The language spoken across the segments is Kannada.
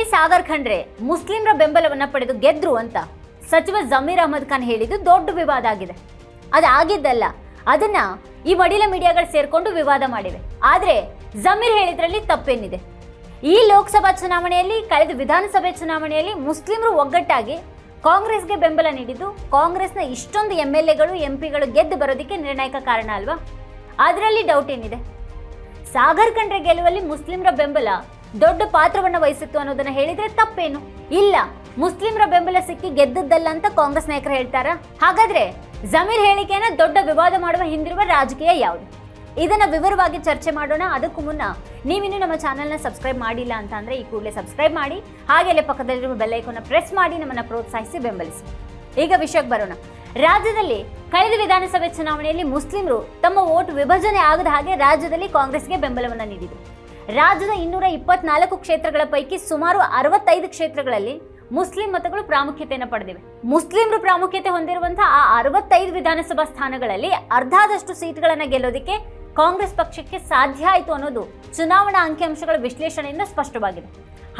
ಚುನಾವಣೆಯಲ್ಲಿ ಸಾಗರ್ ಖಂಡ್ರೆ ಮುಸ್ಲಿಂರ ಬೆಂಬಲವನ್ನ ಪಡೆದು ಗೆದ್ರು ಅಂತ ಸಚಿವ ಜಮೀರ್ ಅಹಮದ್ ಖಾನ್ ಹೇಳಿದ್ದು ದೊಡ್ಡ ವಿವಾದ ಆಗಿದೆ. ಅದಾಗಿದ್ದಲ್ಲ ಅದನ್ನ ಈ ವಡಿಲ ಮೀಡಿಯಾಗಳು ಸೇರ್ಕೊಂಡು ವಿವಾದ ಮಾಡಿವೆ. ಆದ್ರೆ ಜಮೀರ್ ಹೇಳಿದ್ರಲ್ಲಿ ತಪ್ಪೇನಿದೆ. ಈ ಲೋಕಸಭಾ ಚುನಾವಣೆಯಲ್ಲಿ, ಕಳೆದ ವಿಧಾನಸಭೆ ಚುನಾವಣೆಯಲ್ಲಿ ಮುಸ್ಲಿಮರು ಒಗ್ಗಟ್ಟಾಗಿ ಕಾಂಗ್ರೆಸ್ಗೆ ಬೆಂಬಲ ನೀಡಿದ್ದು, ಕಾಂಗ್ರೆಸ್ನ ಇಷ್ಟೊಂದು ಎಂ ಎಲ್ ಎಗಳು, ಎಂ ಪಿಗಳು ಗೆದ್ದು ಬರೋದಕ್ಕೆ ನಿರ್ಣಾಯಕ ಕಾರಣ ಅಲ್ವಾ? ಅದರಲ್ಲಿ ಡೌಟ್ ಏನಿದೆ? ಸಾಗರ್ ಖಂಡ್ರೆ ಗೆಲುವಲ್ಲಿ ಮುಸ್ಲಿಮರ ಬೆಂಬಲ ದೊಡ್ಡ ಪಾತ್ರವನ್ನ ವಹಿಸಿತ್ತು ಅನ್ನೋದನ್ನ ಹೇಳಿದ್ರೆ ತಪ್ಪೇನು? ಇಲ್ಲ, ಮುಸ್ಲಿಮರ ಬೆಂಬಲ ಸಿಕ್ಕಿ ಗೆದ್ದದ್ದಲ್ಲ ಅಂತ ಕಾಂಗ್ರೆಸ್ ನಾಯಕರು ಹೇಳ್ತಾರಾ? ಹಾಗಾದ್ರೆ ಜಮೀರ್ ಹೇಳಿಕೆಯನ್ನ ದೊಡ್ಡ ವಿವಾದ ಮಾಡುವ ಹಿಂದಿರುವ ರಾಜಕೀಯ ಯಾವುದು? ಇದನ್ನ ವಿವರವಾಗಿ ಚರ್ಚೆ ಮಾಡೋಣ. ಅದಕ್ಕೂ ಮುನ್ನ ನೀವಿನ್ನು ನಮ್ಮ ಚಾನೆಲ್ನ ಸಬ್ಸ್ಕ್ರೈಬ್ ಮಾಡಿಲ್ಲ ಅಂತ ಅಂದ್ರೆ ಈ ಕೂಡಲೇ ಸಬ್ಸ್ಕ್ರೈಬ್ ಮಾಡಿ, ಹಾಗೆ ಅಲ್ಲೇ ಪಕ್ಕದಲ್ಲಿರುವ ಬೆಲ್ ಐಕಾನ್ನ ಪ್ರೆಸ್ ಮಾಡಿ ನಮ್ಮನ್ನ ಪ್ರೋತ್ಸಾಹಿಸಿ ಬೆಂಬಲಿಸಿ. ಈಗ ವಿಷಯಕ್ಕೆ ಬರೋಣ. ರಾಜ್ಯದಲ್ಲಿ ಕಳೆದ ವಿಧಾನಸಭೆ ಚುನಾವಣೆಯಲ್ಲಿ ಮುಸ್ಲಿಮರು ತಮ್ಮ ವೋಟ್ ವಿಭಜನೆ ಆಗದ ಹಾಗೆ ರಾಜ್ಯದಲ್ಲಿ ಕಾಂಗ್ರೆಸ್ಗೆ ಬೆಂಬಲವನ್ನ ನೀಡಿದರು. ರಾಜ್ಯದ ಇನ್ನೂರ ಇಪ್ಪತ್ನಾಲ್ಕು ಕ್ಷೇತ್ರಗಳ ಪೈಕಿ ಸುಮಾರು ಅರವತ್ತೈದು ಕ್ಷೇತ್ರಗಳಲ್ಲಿ ಮುಸ್ಲಿಂ ಮತಗಳು ಪ್ರಾಮುಖ್ಯತೆಯನ್ನು ಪಡೆದಿವೆ. ಮುಸ್ಲಿಮರು ಪ್ರಾಮುಖ್ಯತೆ ಹೊಂದಿರುವಂತಹ ಆ ಅರವತ್ತೈದು ವಿಧಾನಸಭಾ ಸ್ಥಾನಗಳಲ್ಲಿ ಅರ್ಧದಷ್ಟು ಸೀಟ್ಗಳನ್ನು ಗೆಲ್ಲೋದಕ್ಕೆ ಕಾಂಗ್ರೆಸ್ ಪಕ್ಷಕ್ಕೆ ಸಾಧ್ಯ ಆಯಿತು ಅನ್ನೋದು ಚುನಾವಣಾ ಅಂಕಿಅಂಶಗಳ ವಿಶ್ಲೇಷಣೆಯಿಂದ ಸ್ಪಷ್ಟವಾಗಿದೆ.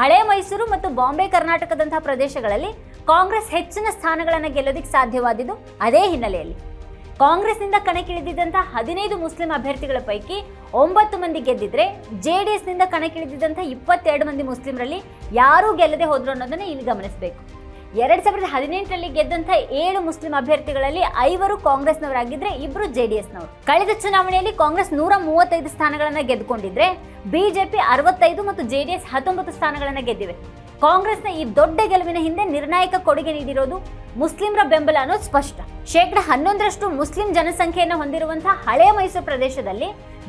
ಹಳೆ ಮೈಸೂರು ಮತ್ತು ಬಾಂಬೆ ಕರ್ನಾಟಕದಂತಹ ಪ್ರದೇಶಗಳಲ್ಲಿ ಕಾಂಗ್ರೆಸ್ ಹೆಚ್ಚಿನ ಸ್ಥಾನಗಳನ್ನು ಗೆಲ್ಲೋದಿಕ್ಕೆ ಸಾಧ್ಯವಾದಿದ್ದು ಅದೇ ಹಿನ್ನೆಲೆಯಲ್ಲಿ. ಕಾಂಗ್ರೆಸ್ನಿಂದ ಕಣಕ್ಕಿಳಿದಿದ್ದಂಥ ಹದಿನೈದು ಮುಸ್ಲಿಂ ಅಭ್ಯರ್ಥಿಗಳ ಪೈಕಿ ಒಂಬತ್ತು ಮಂದಿ ಗೆದ್ದಿದ್ರೆ ಜೆ ಡಿ ಎಸ್ನಿಂದ ಕಣಕ್ಕಿಳಿದಿದ್ದಂಥ ಇಪ್ಪತ್ತೆರಡು ಮಂದಿ ಮುಸ್ಲಿಮರಲ್ಲಿ ಯಾರೂ ಗೆಲ್ಲದೆ ಹೋದ್ರು ಅನ್ನೋದನ್ನ ಇಲ್ಲಿ ಗಮನಿಸಬೇಕು. ಎರಡ್ ಸಾವಿರದ ಹದಿನೆಂಟರಲ್ಲಿ ಗೆದ್ದಂಥ ಏಳು ಮುಸ್ಲಿಂ ಅಭ್ಯರ್ಥಿಗಳಲ್ಲಿ ಐವರು ಕಾಂಗ್ರೆಸ್ನವರಾಗಿದ್ದರೆ ಇಬ್ಬರು ಜೆ ಡಿ ಎಸ್ನವರು. ಕಳೆದ ಚುನಾವಣೆಯಲ್ಲಿ ಕಾಂಗ್ರೆಸ್ ನೂರ ಮೂವತ್ತೈದು ಸ್ಥಾನಗಳನ್ನ ಗೆದ್ದುಕೊಂಡಿದ್ರೆ ಬಿಜೆಪಿ ಅರವತ್ತೈದು ಮತ್ತು ಜೆ ಡಿ ಎಸ್ ಹತ್ತೊಂಬತ್ತು ಸ್ಥಾನಗಳನ್ನು ಗೆದ್ದಿವೆ. ಕಾಂಗ್ರೆಸ್ನ ಈ ದೊಡ್ಡ ಗೆಲುವಿನ ಹಿಂದೆ ನಿರ್ಣಾಯಕ ಕೊಡುಗೆ ನೀಡಿರೋದು ಮುಸ್ಲಿಮರ ಬೆಂಬಲ ಅನ್ನೋದು ಸ್ಪಷ್ಟ. ಶೇಕಡ ಹನ್ನೊಂದರಷ್ಟು ಮುಸ್ಲಿಂ ಜನಸಂಖ್ಯೆಯನ್ನು ಹೊಂದಿರುವಂತಹ ಹಳೆಯ ಮೈಸೂರು ಪ್ರದೇಶದಲ್ಲಿ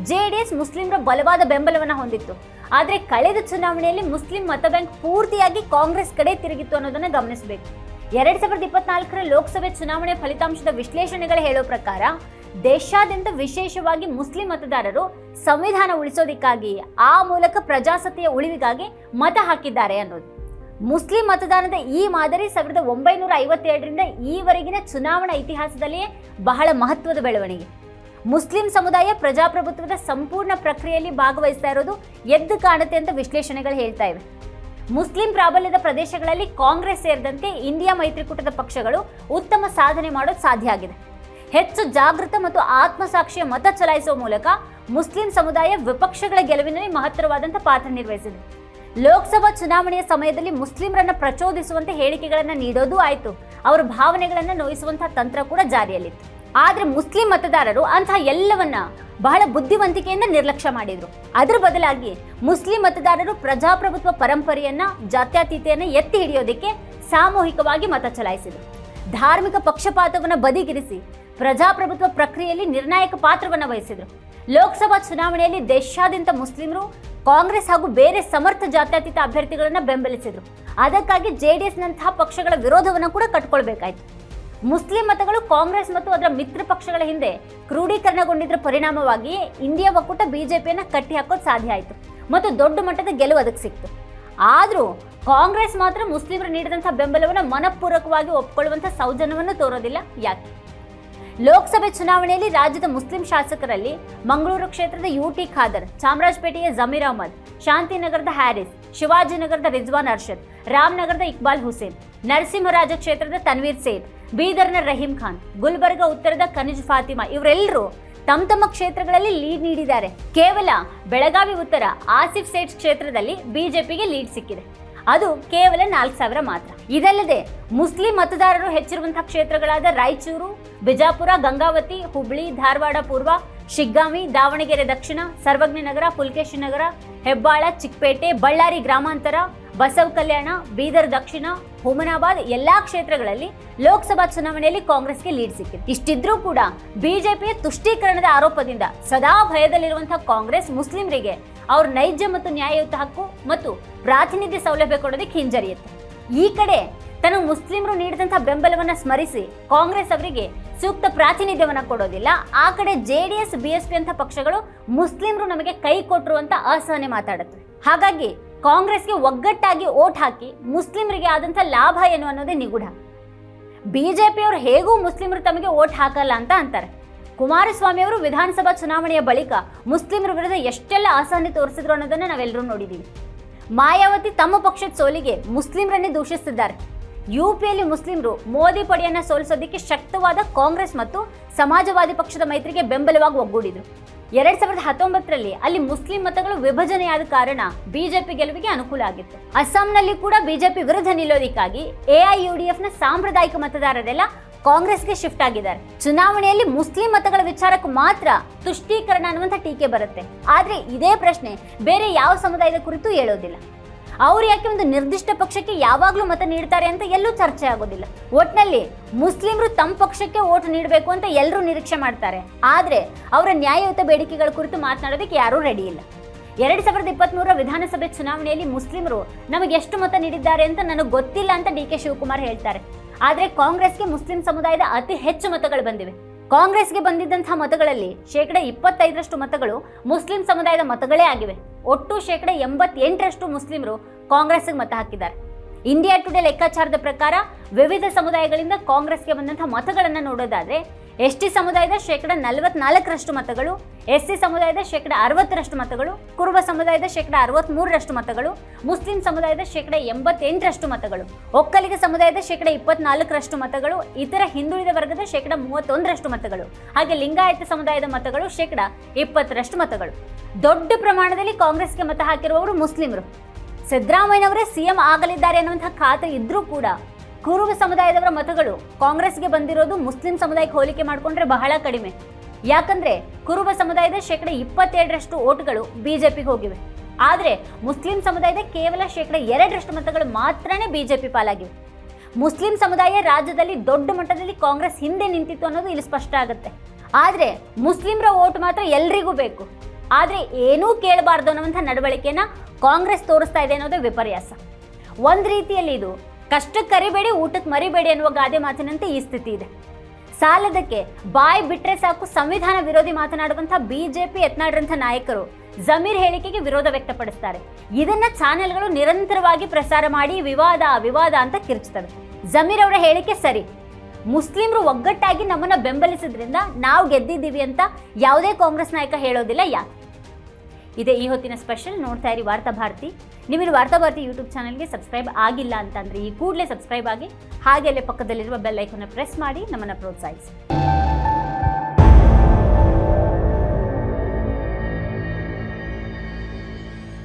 ಜೆಡಿಎಸ್ ಮುಸ್ಲಿಮರ ಬಲವಾದ ಬೆಂಬಲವನ್ನು ಹೊಂದಿತ್ತು. ಆದರೆ ಕಳೆದ ಚುನಾವಣೆಯಲ್ಲಿ ಮುಸ್ಲಿಂ ಮತ ಬ್ಯಾಂಕ್ ಪೂರ್ತಿಯಾಗಿ ಕಾಂಗ್ರೆಸ್ ಕಡೆ ತಿರುಗಿತ್ತು ಅನ್ನೋದನ್ನು ಗಮನಿಸಬೇಕು. ಎರಡ್ ಸಾವಿರದ ಇಪ್ಪತ್ನಾಲ್ಕರ ಲೋಕಸಭೆ ಚುನಾವಣೆ ಫಲಿತಾಂಶದ ವಿಶ್ಲೇಷಣೆಗಳು ಹೇಳೋ ಪ್ರಕಾರ ದೇಶಾದ್ಯಂತ ವಿಶೇಷವಾಗಿ ಮುಸ್ಲಿಂ ಮತದಾರರು ಸಂವಿಧಾನ ಉಳಿಸೋದಿಕ್ಕಾಗಿ ಆ ಮೂಲಕ ಪ್ರಜಾಸತ್ತೆಯ ಉಳಿವಿಗಾಗಿ ಮತ ಹಾಕಿದ್ದಾರೆ ಅನ್ನೋದು. ಮುಸ್ಲಿಂ ಮತದಾನದ ಈ ಮಾದರಿ ಸಾವಿರದ ಒಂಬೈನೂರ ಐವತ್ತೆರಡರಿಂದ ಈವರೆಗಿನ ಚುನಾವಣಾ ಇತಿಹಾಸದಲ್ಲಿಯೇ ಬಹಳ ಮಹತ್ವದ ಬೆಳವಣಿಗೆ. ಮುಸ್ಲಿಂ ಸಮುದಾಯ ಪ್ರಜಾಪ್ರಭುತ್ವದ ಸಂಪೂರ್ಣ ಪ್ರಕ್ರಿಯೆಯಲ್ಲಿ ಭಾಗವಹಿಸ್ತಾ ಇರೋದು ಎದ್ದು ಕಾಣುತ್ತೆ ಅಂತ ವಿಶ್ಲೇಷಣೆಗಳು ಹೇಳ್ತಾ ಇವೆ. ಮುಸ್ಲಿಂ ಪ್ರಾಬಲ್ಯದ ಪ್ರದೇಶಗಳಲ್ಲಿ ಕಾಂಗ್ರೆಸ್ ಸೇರಿದಂತೆ ಇಂಡಿಯಾ ಮೈತ್ರಿಕೂಟದ ಪಕ್ಷಗಳು ಉತ್ತಮ ಸಾಧನೆ ಮಾಡೋದು ಸಾಧ್ಯ ಆಗಿದೆ. ಹೆಚ್ಚು ಜಾಗೃತ ಮತ್ತು ಆತ್ಮಸಾಕ್ಷಿಯ ಮತ ಚಲಾಯಿಸುವ ಮೂಲಕ ಮುಸ್ಲಿಂ ಸಮುದಾಯ ವಿಪಕ್ಷಗಳ ಗೆಲುವಿನಲ್ಲಿ ಮಹತ್ತರವಾದಂಥ ಪಾತ್ರ ನಿರ್ವಹಿಸಿದೆ. ಲೋಕಸಭಾ ಚುನಾವಣೆಯ ಸಮಯದಲ್ಲಿ ಮುಸ್ಲಿಮರನ್ನ ಪ್ರಚೋದಿಸುವಂತೆ ಹೇಳಿಕೆಗಳನ್ನು ನೀಡೋದು ಆಯಿತು. ಅವರ ಭಾವನೆಗಳನ್ನು ನೋಯಿಸುವಂತಹ ತಂತ್ರ ಕೂಡ ಜಾರಿಯಲ್ಲಿತ್ತು. ಆದರೆ ಮುಸ್ಲಿಂ ಮತದಾರರು ಅಂತಹ ಎಲ್ಲವನ್ನ ಬಹಳ ಬುದ್ಧಿವಂತಿಕೆಯಿಂದ ನಿರ್ಲಕ್ಷ್ಯ ಮಾಡಿದ್ರು. ಅದರ ಬದಲಾಗಿ ಮುಸ್ಲಿಂ ಮತದಾರರು ಪ್ರಜಾಪ್ರಭುತ್ವ ಪರಂಪರೆಯನ್ನ, ಜಾತ್ಯತೀತೆಯನ್ನು ಎತ್ತಿ ಹಿಡಿಯೋದಕ್ಕೆ ಸಾಮೂಹಿಕವಾಗಿ ಮತ ಚಲಾಯಿಸಿದರು. ಧಾರ್ಮಿಕ ಪಕ್ಷಪಾತವನ್ನು ಬದಿಗಿರಿಸಿ ಪ್ರಜಾಪ್ರಭುತ್ವ ಪ್ರಕ್ರಿಯೆಯಲ್ಲಿ ನಿರ್ಣಾಯಕ ಪಾತ್ರವನ್ನು ವಹಿಸಿದರು. ಲೋಕಸಭಾ ಚುನಾವಣೆಯಲ್ಲಿ ದೇಶಾದ್ಯಂತ ಮುಸ್ಲಿಮರು ಕಾಂಗ್ರೆಸ್ ಹಾಗೂ ಬೇರೆ ಸಮರ್ಥ ಜಾತ್ಯತೀತ ಅಭ್ಯರ್ಥಿಗಳನ್ನು ಬೆಂಬಲಿಸಿದರು. ಅದಕ್ಕಾಗಿ ಜೆ ಡಿ ಎಸ್ನಂತಹ ಪಕ್ಷಗಳ ವಿರೋಧವನ್ನು ಕೂಡ ಕಟ್ಕೊಳ್ಬೇಕಾಯ್ತು. ಮುಸ್ಲಿಂ ಮತಗಳು ಕಾಂಗ್ರೆಸ್ ಮತ್ತು ಅದರ ಮಿತ್ರ ಪಕ್ಷಗಳ ಹಿಂದೆ ಕ್ರೋಢೀಕರಣಗೊಂಡಿದ್ದರ ಪರಿಣಾಮವಾಗಿ ಇಂಡಿಯಾ ಒಕ್ಕೂಟ ಬಿಜೆಪಿಯನ್ನು ಕಟ್ಟಿ ಹಾಕೋದು ಸಾಧ್ಯ ಆಯಿತು ಮತ್ತು ದೊಡ್ಡ ಮಟ್ಟದ ಗೆಲುವು ಅದಕ್ಕೆ ಸಿಕ್ತು. ಆದರೂ ಕಾಂಗ್ರೆಸ್ ಮಾತ್ರ ಮುಸ್ಲಿಮರು ನೀಡಿದಂಥ ಬೆಂಬಲವನ್ನು ಮನಪೂರ್ವಕವಾಗಿ ಒಪ್ಕೊಳ್ಳುವಂಥ ಸೌಜನ್ಯವನ್ನು ತೋರೋದಿಲ್ಲ. ಯಾಕೆ? ಲೋಕಸಭೆ ಚುನಾವಣೆಯಲ್ಲಿ ರಾಜ್ಯದ ಮುಸ್ಲಿಂ ಶಾಸಕರಲ್ಲಿ ಮಂಗಳೂರು ಕ್ಷೇತ್ರದ ಯುಟಿ ಖಾದರ್, ಚಾಮರಾಜಪೇಟೆಯ ಜಮೀರ್ ಅಹಮದ್, ಶಾಂತಿನಗರದ ಹ್ಯಾರಿಸ್, ಶಿವಾಜಿನಗರದ ರಿಜ್ವಾನ್ ಅರ್ಷದ್, ರಾಮನಗರದ ಇಕ್ಬಾಲ್ ಹುಸೇನ್, ನರಸಿಂಹರಾಜ ಕ್ಷೇತ್ರದ ತನ್ವೀರ್ ಸೇಠ್, ಬೀದರ್ನ ರಹೀಂ ಖಾನ್, ಗುಲ್ಬರ್ಗ ಉತ್ತರದ ಕನಿಜ್ ಫಾತಿಮಾ ಇವರೆಲ್ಲರೂ ತಮ್ಮ ತಮ್ಮ ಕ್ಷೇತ್ರಗಳಲ್ಲಿ ಲೀಡ್ ನೀಡಿದ್ದಾರೆ. ಕೇವಲ ಬೆಳಗಾವಿ ಉತ್ತರ ಆಸಿಫ್ ಸೇಠ್ ಕ್ಷೇತ್ರದಲ್ಲಿ ಬಿಜೆಪಿಗೆ ಲೀಡ್ ಸಿಕ್ಕಿದೆ. ಅದು ಕೇವಲ ನಾಲ್ಕು ಸಾವಿರ ಮಾತ್ರ. ಇದಲ್ಲದೆ ಮುಸ್ಲಿಂ ಮತದಾರರು ಹೆಚ್ಚಿರುವಂತಹ ಕ್ಷೇತ್ರಗಳಾದ ರಾಯಚೂರು, ಬಿಜಾಪುರ, ಗಂಗಾವತಿ, ಹುಬ್ಳಿ, ಧಾರವಾಡ, ಪೂರ್ವ ಶಿಗ್ಗಾಂವಿ ದಾವಣಗೆರೆ, ದಕ್ಷಿಣ, ಸರ್ವಜ್ಞ ನಗರ, ಪುಲ್ಕೇಶಿ ನಗರ, ಹೆಬ್ಬಾಳ, ಚಿಕ್ಕಪೇಟೆ, ಬಳ್ಳಾರಿ ಗ್ರಾಮಾಂತರ, ಬಸವ ಕಲ್ಯಾಣ, ಬೀದರ್ ದಕ್ಷಿಣ ಹುಮನಾಬಾದ್ ಎಲ್ಲಾ ಕ್ಷೇತ್ರಗಳಲ್ಲಿ ಲೋಕಸಭಾ ಚುನಾವಣೆಯಲ್ಲಿ ಕಾಂಗ್ರೆಸ್ಗೆ ಲೀಡ್ ಸಿಕ್ಕಿದೆ. ಇಷ್ಟಿದ್ರೂ ಕೂಡ ಬಿಜೆಪಿಯ ತುಷ್ಟೀಕರಣದ ಆರೋಪದಿಂದ ಸದಾ ಭಯದಲ್ಲಿರುವಂತಹ ಕಾಂಗ್ರೆಸ್ ಮುಸ್ಲಿಮರಿಗೆ ಅವ್ರ ನೈಜ ಮತ್ತು ನ್ಯಾಯಯುತ ಹಕ್ಕು ಮತ್ತು ಪ್ರಾತಿನಿಧ್ಯ ಸೌಲಭ್ಯ ಕೊಡೋದಕ್ಕೆ ಹಿಂಜರಿಯುತ್ತೆ. ಈ ಕಡೆ ತನ್ನ ಮುಸ್ಲಿಮರು ನೀಡಿದಂತಹ ಬೆಂಬಲವನ್ನ ಸ್ಮರಿಸಿ ಕಾಂಗ್ರೆಸ್ ಅವರಿಗೆ ಸೂಕ್ತ ಪ್ರಾತಿನಿಧ್ಯವನ್ನ ಕೊಡೋದಿಲ್ಲ. ಆ ಕಡೆ J D S B S P ಅಂತ ಪಕ್ಷಗಳು ಮುಸ್ಲಿಮರು ನಮಗೆ ಕೈ ಕೊಟ್ಟರು ಅಂತ ಅಸಹನೆ ಮಾತಾಡುತ್ತೆ. ಹಾಗಾಗಿ ಕಾಂಗ್ರೆಸ್ಗೆ ಒಗ್ಗಟ್ಟಾಗಿ ಓಟ್ ಹಾಕಿ ಮುಸ್ಲಿಮರಿಗೆ ಆದಂಥ ಲಾಭ ಏನು ಅನ್ನೋದೇ ನಿಗೂಢ. ಬಿಜೆಪಿಯವರು ಹೇಗೂ ಮುಸ್ಲಿಮರು ತಮಗೆ ಓಟ್ ಹಾಕಲ್ಲ ಅಂತ ಅಂತಾರೆ. ಕುಮಾರಸ್ವಾಮಿ ಅವರು ವಿಧಾನಸಭಾ ಚುನಾವಣೆಯ ಬಳಿಕ ಮುಸ್ಲಿಮರ ವಿರುದ್ಧ ಎಷ್ಟೆಲ್ಲ ಅಸಹನೆ ತೋರಿಸಿದ್ರು ಅನ್ನೋದನ್ನು ನಾವೆಲ್ಲರೂ ನೋಡಿದ್ದೀವಿ ಮಾಯಾವತಿ ತಮ್ಮ ಪಕ್ಷದ ಸೋಲಿಗೆ ಮುಸ್ಲಿಮರನ್ನೇ ದೂಷಿಸಿದ್ದಾರೆ ಯುಪಿಯಲ್ಲಿ ಮುಸ್ಲಿಮರು ಮೋದಿ ಪಡೆಯನ್ನ ಸೋಲಿಸೋದಕ್ಕೆ ಶಕ್ತವಾದ ಕಾಂಗ್ರೆಸ್ ಮತ್ತು ಸಮಾಜವಾದಿ ಪಕ್ಷದ ಮೈತ್ರಿಗೆ ಬೆಂಬಲವಾಗಿ ಒಗ್ಗೂಡಿದ್ರು. ಎರಡ್ ಸಾವಿರದ ಹತ್ತೊಂಬತ್ತರಲ್ಲಿ ಅಲ್ಲಿ ಮುಸ್ಲಿಂ ಮತಗಳು ವಿಭಜನೆಯಾದ ಕಾರಣ ಬಿಜೆಪಿ ಗೆಲುವಿಗೆ ಅನುಕೂಲ ಆಗಿತ್ತು. ಅಸ್ಸಾಂನಲ್ಲಿ ಕೂಡ ಬಿಜೆಪಿ ವಿರುದ್ಧ ನಿಲ್ಲೋದಕ್ಕಾಗಿ ಎಐಯುಡಿಎಫ್ನ ಸಾಂಪ್ರದಾಯಿಕ ಮತದಾರರೆಲ್ಲ ಕಾಂಗ್ರೆಸ್ಗೆ ಶಿಫ್ಟ್ ಆಗಿದ್ದಾರೆ. ಚುನಾವಣೆಯಲ್ಲಿ ಮುಸ್ಲಿಂ ಮತಗಳ ವಿಚಾರಕ್ಕೂ ಮಾತ್ರ ತುಷ್ಟೀಕರಣ ಅನ್ನುವಂಥ ಟೀಕೆ ಬರುತ್ತೆ. ಆದ್ರೆ ಇದೇ ಪ್ರಶ್ನೆ ಬೇರೆ ಯಾವ ಸಮುದಾಯದ ಕುರಿತು ಹೇಳೋದಿಲ್ಲ. ಅವ್ರು ಯಾಕೆ ಒಂದು ನಿರ್ದಿಷ್ಟ ಪಕ್ಷಕ್ಕೆ ಯಾವಾಗಲೂ ಮತ ನೀಡ್ತಾರೆ ಅಂತ ಎಲ್ಲೂ ಚರ್ಚೆ ಆಗೋದಿಲ್ಲ. ಒಟ್ನಲ್ಲಿ ಮುಸ್ಲಿಮರು ತಮ್ಮ ಪಕ್ಷಕ್ಕೆ ಓಟ್ ನೀಡಬೇಕು ಅಂತ ಎಲ್ಲರೂ ನಿರೀಕ್ಷೆ ಮಾಡ್ತಾರೆ. ಆದ್ರೆ ಅವರ ನ್ಯಾಯಯುತ ಬೇಡಿಕೆಗಳ ಕುರಿತು ಮಾತನಾಡೋದಕ್ಕೆ ಯಾರೂ ರೆಡಿ ಇಲ್ಲ. ಎರಡ್ ಸಾವಿರದ ಇಪ್ಪತ್ಮೂರರ ವಿಧಾನಸಭೆ ಚುನಾವಣೆಯಲ್ಲಿ ಮುಸ್ಲಿಮರು ನಮಗೆ ಎಷ್ಟು ಮತ ನೀಡಿದ್ದಾರೆ ಅಂತ ನನಗೆ ಗೊತ್ತಿಲ್ಲ ಅಂತ ಡಿ ಕೆ ಶಿವಕುಮಾರ್ ಹೇಳ್ತಾರೆ. ಆದ್ರೆ ಕಾಂಗ್ರೆಸ್ಗೆ ಮುಸ್ಲಿಂ ಸಮುದಾಯದ ಅತಿ ಹೆಚ್ಚು ಮತಗಳು ಬಂದಿವೆ. ಕಾಂಗ್ರೆಸ್ಗೆ ಬಂದಿದ್ದಂತಹ ಮತಗಳಲ್ಲಿ ಶೇಕಡ ಇಪ್ಪತ್ತೈದರಷ್ಟು ಮತಗಳು ಮುಸ್ಲಿಂ ಸಮುದಾಯದ ಮತಗಳೇ ಆಗಿವೆ. ಒಟ್ಟು ಶೇಕಡ ಎಂಬತ್ತೆಂಟರಷ್ಟು ಮುಸ್ಲಿಮರು ಕಾಂಗ್ರೆಸ್ಗೆ ಮತ ಹಾಕಿದ್ದಾರೆ. ಇಂಡಿಯಾ ಟುಡೇ ಲೆಕ್ಕಾಚಾರದ ಪ್ರಕಾರ ವಿವಿಧ ಸಮುದಾಯಗಳಿಂದ ಕಾಂಗ್ರೆಸ್ಗೆ ಬಂದಂತಹ ಮತಗಳನ್ನು ನೋಡೋದಾದ್ರೆ ಎಸ್ ಟಿ ಸಮುದಾಯದ ಶೇಕಡ ನಲವತ್ನಾಲ್ಕರಷ್ಟು ಮತಗಳು ಎಸ್ ಸಿ ಸಮುದಾಯದ ಶೇಕಡ ಅರವತ್ತರಷ್ಟು ಮತಗಳು, ಕುರುಬ ಸಮುದಾಯದ ಶೇಕಡ ಅರವತ್ಮೂರರಷ್ಟು ಮತಗಳು, ಮುಸ್ಲಿಂ ಸಮುದಾಯದ ಶೇಕಡ ಎಂಬತ್ತೆಂಟರಷ್ಟು ಮತಗಳು, ಒಕ್ಕಲಿಗ ಸಮುದಾಯದ ಶೇಕಡ ಇಪ್ಪತ್ನಾಲ್ಕರಷ್ಟು ಮತಗಳು, ಇತರ ಹಿಂದುಳಿದ ವರ್ಗದ ಶೇಕಡ ಮೂವತ್ತೊಂದರಷ್ಟು ಮತಗಳು, ಹಾಗೆ ಲಿಂಗಾಯತ ಸಮುದಾಯದ ಮತಗಳು ಶೇಕಡ ಇಪ್ಪತ್ತರಷ್ಟು ಮತಗಳು. ದೊಡ್ಡ ಪ್ರಮಾಣದಲ್ಲಿ ಕಾಂಗ್ರೆಸ್ಗೆ ಮತ ಹಾಕಿರುವವರು ಮುಸ್ಲಿಮರು. ಸಿದ್ದರಾಮಯ್ಯನವರೇ ಸಿಎಂ ಆಗಲಿದ್ದಾರೆ ಅನ್ನುವಂತಹ ಖಾತೆ ಇದ್ರೂ ಕೂಡ ಕುರುಬ ಸಮುದಾಯದವರ ಮತಗಳು ಕಾಂಗ್ರೆಸ್ಗೆ ಬಂದಿರೋದು ಮುಸ್ಲಿಂ ಸಮುದಾಯಕ್ಕೆ ಹೋಲಿಕೆ ಮಾಡಿಕೊಂಡ್ರೆ ಬಹಳ ಕಡಿಮೆ. ಯಾಕಂದ್ರೆ ಕುರುಬ ಸಮುದಾಯದ ಶೇಕಡ ಇಪ್ಪತ್ತೆರಡರಷ್ಟು ಓಟ್ಗಳು ಬಿಜೆಪಿಗೆ ಹೋಗಿವೆ. ಆದರೆ ಮುಸ್ಲಿಂ ಸಮುದಾಯದ ಕೇವಲ ಶೇಕಡ ಎರಡರಷ್ಟು ಮತಗಳು ಮಾತ್ರನೇ ಬಿಜೆಪಿ ಪಾಲಾಗಿವೆ. ಮುಸ್ಲಿಂ ಸಮುದಾಯ ರಾಜ್ಯದಲ್ಲಿ ದೊಡ್ಡ ಮಟ್ಟದಲ್ಲಿ ಕಾಂಗ್ರೆಸ್ ಹಿಂದೆ ನಿಂತಿತ್ತು ಅನ್ನೋದು ಇಲ್ಲಿ ಸ್ಪಷ್ಟ ಆಗುತ್ತೆ. ಆದರೆ ಮುಸ್ಲಿಮರ ಓಟ್ ಮಾತ್ರ ಎಲ್ರಿಗೂ ಬೇಕು. ಆದರೆ ಏನೂ ಕೇಳಬಾರ್ದು ಅನ್ನುವಂಥ ನಡವಳಿಕೆನ ಕಾಂಗ್ರೆಸ್ ತೋರಿಸ್ತಾ ಇದೆ ಅನ್ನೋದೇ ವಿಪರ್ಯಾಸ. ಒಂದು ರೀತಿಯಲ್ಲಿ ಇದು ಕಷ್ಟಕ್ಕೆ ಕರಿಬೇಡಿ, ಊಟಕ್ಕೆ ಮರಿಬೇಡಿ ಅನ್ನುವ ಗಾದೆ ಮಾತಿನಂತೆ ಈ ಸ್ಥಿತಿ ಇದೆ. ಸಾಲದಕ್ಕೆ ಬಾಯಿ ಬಿಟ್ರೆ ಸಾಕು ಸಂವಿಧಾನ ವಿರೋಧಿ ಮಾತನಾಡುವಂಥ ಬಿಜೆಪಿ ಯತ್ನಾಡ್ರಂಥ ನಾಯಕರು ಜಮೀರ್ ಹೇಳಿಕೆಗೆ ವಿರೋಧ ವ್ಯಕ್ತಪಡಿಸ್ತಾರೆ. ಇದನ್ನ ಚಾನೆಲ್ಗಳು ನಿರಂತರವಾಗಿ ಪ್ರಸಾರ ಮಾಡಿ ವಿವಾದ ವಿವಾದ ಅಂತ ಕಿರ್ಚ್ತವೆ. ಜಮೀರ್ ಅವರ ಹೇಳಿಕೆ ಸರಿ. ಮುಸ್ಲಿಮರು ಒಗ್ಗಟ್ಟಾಗಿ ನಮ್ಮನ್ನ ಬೆಂಬಲಿಸಿದ್ರಿಂದ ನಾವು ಗೆದ್ದಿದ್ದೀವಿ ಅಂತ ಯಾವುದೇ ಕಾಂಗ್ರೆಸ್ ನಾಯಕ ಹೇಳೋದಿಲ್ಲ ಯಾಕೆ? ಇದೇ ಈ ಹೊತ್ತಿನ ಸ್ಪೆಷಲ್. ನೋಡ್ತಾ ಇರಿ ವಾರ್ತಾ ಭಾರತಿ. ನಿಮಗೆ ವಾರ್ತಾ ಭಾರತಿ ಯೂಟ್ಯೂಬ್ ಚಾನಲ್ಗೆ ಸಬ್ಸ್ಕ್ರೈಬ್ ಆಗಿಲ್ಲ ಅಂತಂದ್ರೆ ಈ ಕೂಡಲೇ ಸಬ್ಸ್ಕ್ರೈಬ್ ಆಗಿ ಹಾಗೆ ಅಲ್ಲೇ ಪಕ್ಕದಲ್ಲಿರುವ ಬೆಲ್ ಐಕನ್ನ ಪ್ರೆಸ್ ಮಾಡಿ ನಮ್ಮನ್ನು ಪ್ರೋತ್ಸಾಹಿಸಿ.